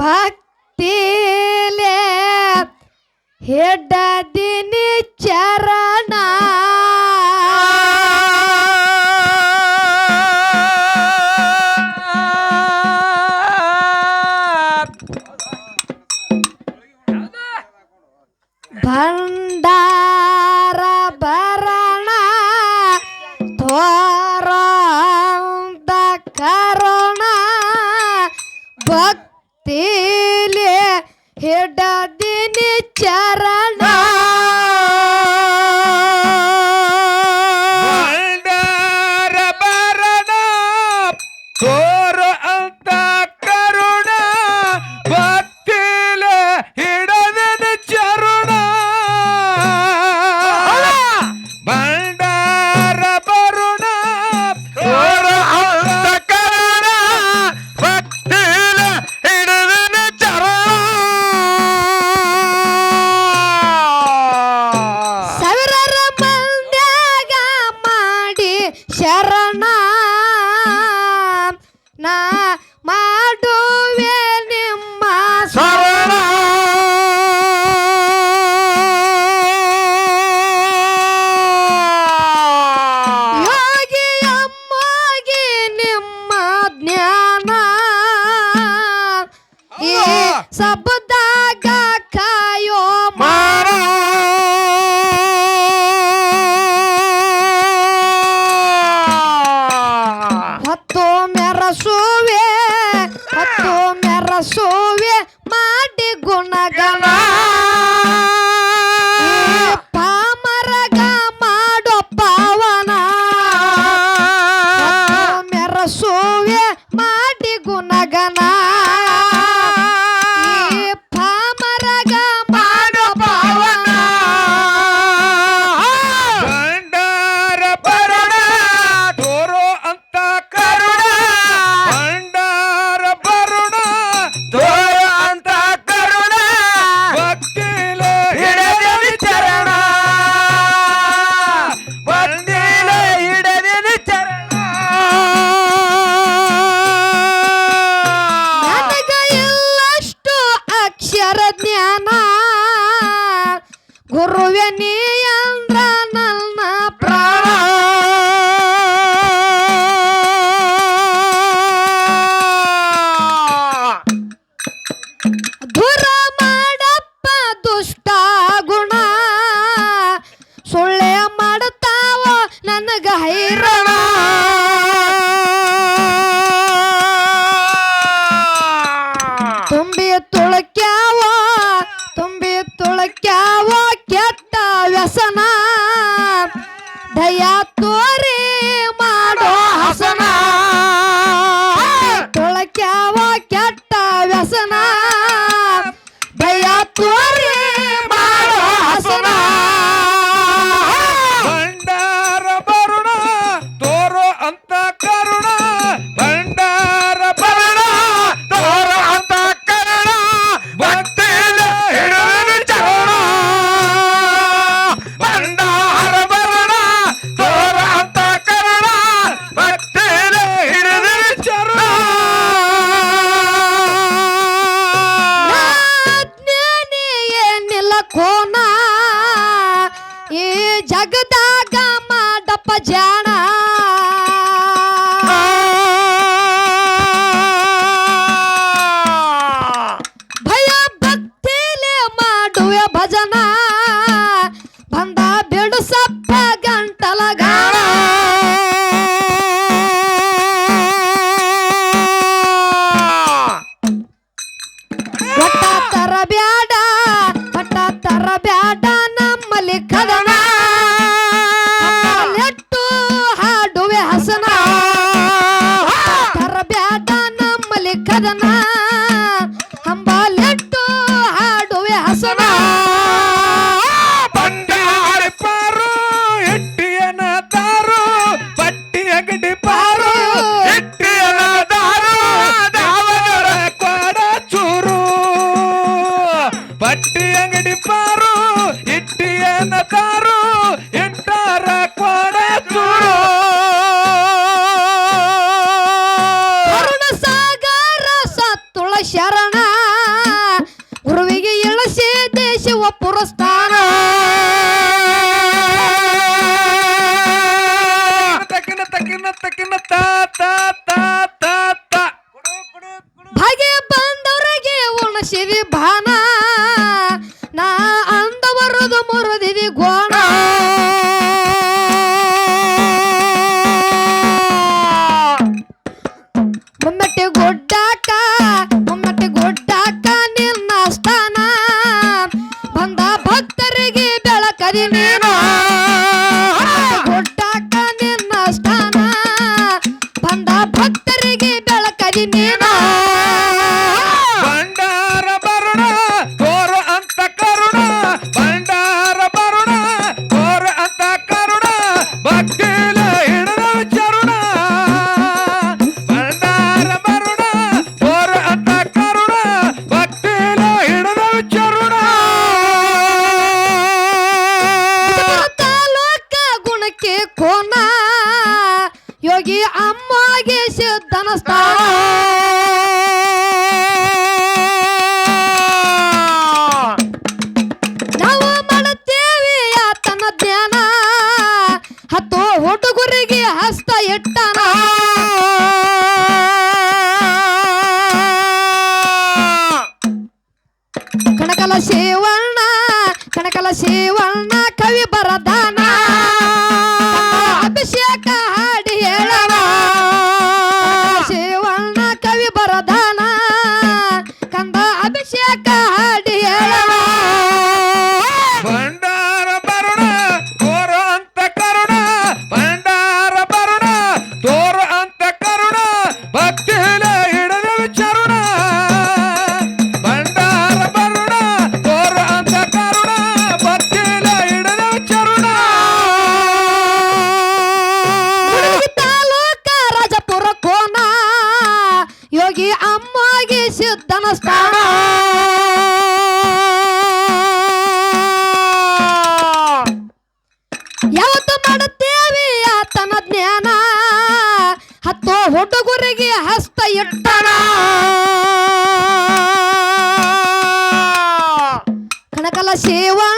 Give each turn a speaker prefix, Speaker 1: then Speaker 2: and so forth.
Speaker 1: भक्ति ले हे दादी ಹಿಡದಿನ ಚರ ಸಬ್ಬದಾಗ ಕಾಯೋ
Speaker 2: ಮಾರ
Speaker 1: ಹತ್ತು ಮೆರಸುವೆ ಹತ್ತು ಮೆರಸುವೆ ಮಾಡಿ ಗುಣಗಣ. ಪಾಮರಗ ಮಾಡೋ ಪಾವನ. ಹತ್ತು ಮೆರಸುವೆ ಮಾಡಿ ಗುಣಗಣ.
Speaker 2: ಗುರುವೆ ನೀ ಅಂದ್ರ ನನ್ನ ಪ್ರಾಣ. ದುರ ಮಾಡಪ್ಪ ದುಷ್ಟ ಗುಣ. ಸುಳ್ಳೆ ಮಾಡುತ್ತಾವ ನನಗ ಹೈರ Agatha!
Speaker 1: ಭಾಗ್ಯ ಬಂದವರಿಗೆ ಉಣಸಿವಿ ಭಾನ ನಾ ಅಂದವರದು ಮುರಿದಿವಿ ಗೋಣ. ಮಮ್ಮಟ್ಟೆ ಗೊಡ್ಡಾಟ. Yeah. ಅಮ್ಮಗೆ ಸಿದ್ಧನ ಸ್ಥಾನ. ಯಾವತ್ತು ಮಾಡುತ್ತೇವೆ ಆತನ ಜ್ಞಾನ? ಹತ್ತು ಹುಡುಗರಿಗೆ ಹಸ್ತ ಇಟ್ಟಣ ಕಣಕಲ ಸೇವಾ